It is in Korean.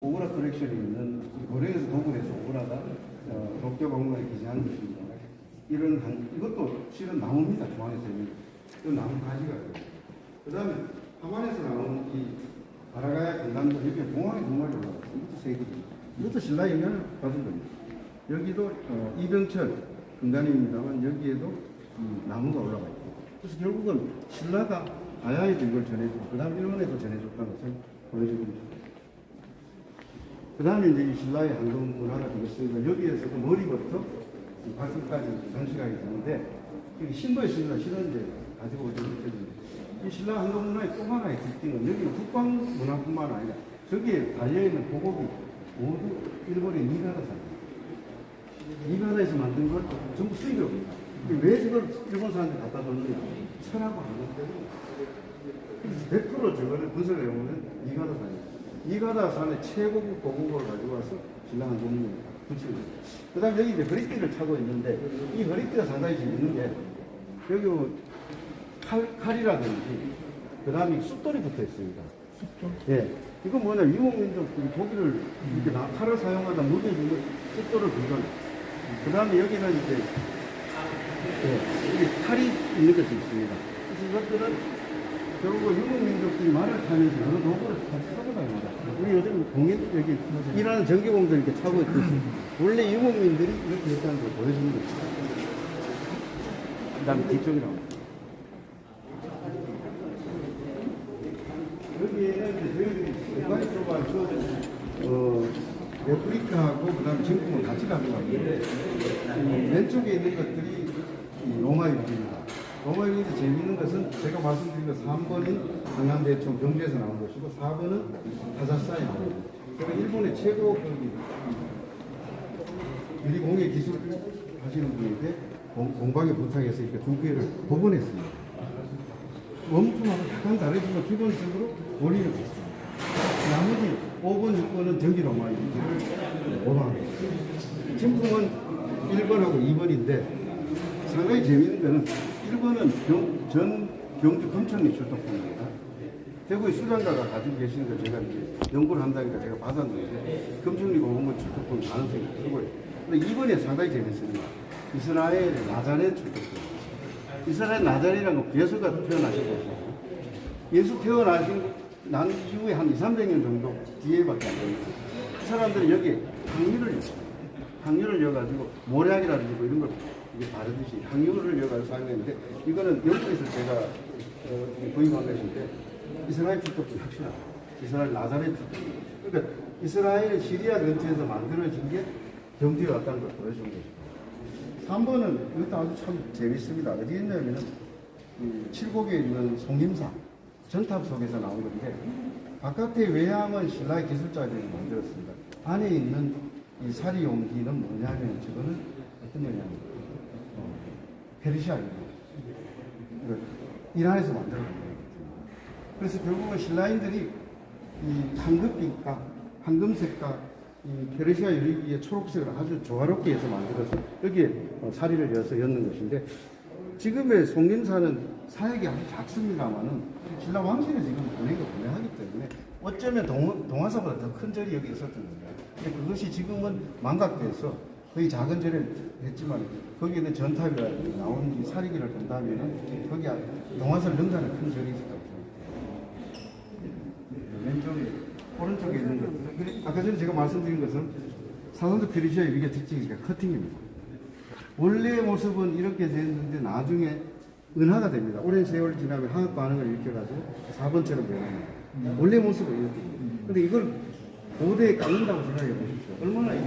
오그라 컬렉션이 있는 고령에서 도굴해서 오그라가 어, 도쿄 박물관에 기재한 것입니다. 이런 한, 이것도 실은 나무입니다. 중앙에서 있는 이 나무 가지가 그 다음에 하만에서 나온 이 아라가야 건담도 여기 공항에 두 마리 올라갔어요. 이것도 세 개. 이것도 신라 영향을 받은 겁니다. 여기도 어, 이병철 건담입니다만 여기에도 이 나무가 올라가 있고 그래서 결국은 신라가 아야에도 이걸 전해주고 그 다음 일본에도 전해줬다는 것을 보여주고 있습니다. 그 다음에 이제 이 신라의 한국 문화가 되겠습니다. 여기에서도 머리부터 이 발끝까지 전시가 있는데, 여기 신도에 신라 이제 가지고 오지 못했는데, 이 신라 한국 문화의 또 하나의 특징은 여기는 국방 문화뿐만 아니라 저기에 달려있는 보급이 모두 일본의 니가라사입니다. 니가라에서 만든 걸 전부 수입입니다. 왜 저걸 일본 사람들이 갖다 줬느냐? 철하고 하는데도 100% 저거를 분석해 보면 니가라산입니다. 니가라산의 최고급 고급을 가지고 와서 붙이는 거예요. 그 다음에 여기 이제 허리띠를 차고 있는데 이 허리띠가 상당히 재밌는 게 여기 뭐 칼, 칼이라든지 그 다음에 숫돌이 붙어 있습니다. 숫돌? 예. 이건 뭐냐, 유목민족들이 고기를 이렇게 나- 칼을 사용하다 무게주고 숫돌을 긁어내. 그 다음에 여기는 이제 예, 이게 칼이 있는 것이 있습니다. 그래서 이것들은 결국 유목민족들이 말을 타면서 여러 도구를 같이 타고 다닙니다. 우리 요즘 공연 여기 일하는 전기공들 이렇게 차고 있듯이 원래 유목민들이 이렇게 했다는 걸 보여주는 거죠. 그 다음에 뒤쪽이라고. 여기에는 이제 저희들이 공간이 좁아 어, 레플리카하고 그 다음에 진품을 같이 가져가고 왼쪽에 있는 것들이 이 로마 유기입니다. 유기에서 재미있는 것은 제가 말씀드린 것 3번은 강남대총 경주에서 나온 것이고 4번은 하사사에 나온 것입니다. 그러니까 일본의 최고 그 유리공예 기술 하시는 분인데 공- 공방에 부탁해서 이렇게 두 개를 복원했습니다. 원품하고 약간 다르지만 기본적으로 원리는 같습니다. 나머지 5번, 6번은 전기 로마인지를 오방합니다. 진품은 1번하고 2번인데 상당히 재미있는 거는 1번은 경, 전 경주 금천리 출동품입니다. 대구의 수장가가 가지고 계시는 걸 제가 이제 연구를 한다니까 제가 받았는데 금천리 공원문 출동품 가능성이 크고요. 근데 2번에 상당히 재밌습니다. 이스라엘 나자렛 출동품. 이스라엘 나자리라는 건 예수가 태어나신 곳이고 예수 태어나신 난 이후에 한 2, 300년 정도 뒤에밖에 안 됩니다. 그 사람들은 여기에 항유를 였어요. 항유를 여가지고 모략이라든지 뭐 이런 걸 이게 바르듯이 항유를 여가지고 사용했는데 이거는 영국에서 제가 어, 구입한 것인데 이스라엘 출토도 확실하다. 이스라엘 나자렛 출토. 그러니까 이스라엘 시리아 근처에서 만들어진 게 경주에 왔다는 걸 보여준 것입니다. 3번은 이것도 아주 참 재밌습니다. 어디 있냐면은 이 칠곡에 있는 송림사 전탑 속에서 나온 건데 바깥의 외양은 신라의 기술자들이 만들었습니다. 안에 있는 이 사리 용기는 뭐냐면 저거는 어떤 거냐면 어, 페르시아입니다. 이란에서 만들어낸 거거든요. 그래서 결국은 신라인들이 이 황금빛과 황금색과 이 페르시아 유리기의 초록색을 아주 조화롭게 해서 만들어서 여기에 어, 사리를 여서 였는 것인데 지금의 송림사는 사역이 아주 작습니다만은 신라 왕실에서 이건 보내고 보내하기 때문에 어쩌면 동, 동화사보다 더 큰 절이 여기 있었던 겁니다. 근데 그것이 지금은 망각돼서 거의 작은 절을 했지만 거기에는 전탑이라든지 나오는 이 사리기를 본다면은 거기 동화사를 능가하는 큰 절이 있었다고 생각합니다. 왼쪽에 오른쪽에 있는 그래, 아까 전에 제가 말씀드린 것은 사선도 페르시아 유리의 특징이 커팅입니다. 원래의 모습은 이렇게 됐는데 나중에 은하가 됩니다. 오랜 세월 지나면 화학 반응을 일으켜가지고 4번처럼 변합니다. 원래 모습은 이렇게. 근데 이걸 고대에 깎는다고 생각해 보십시오. 얼마나 이게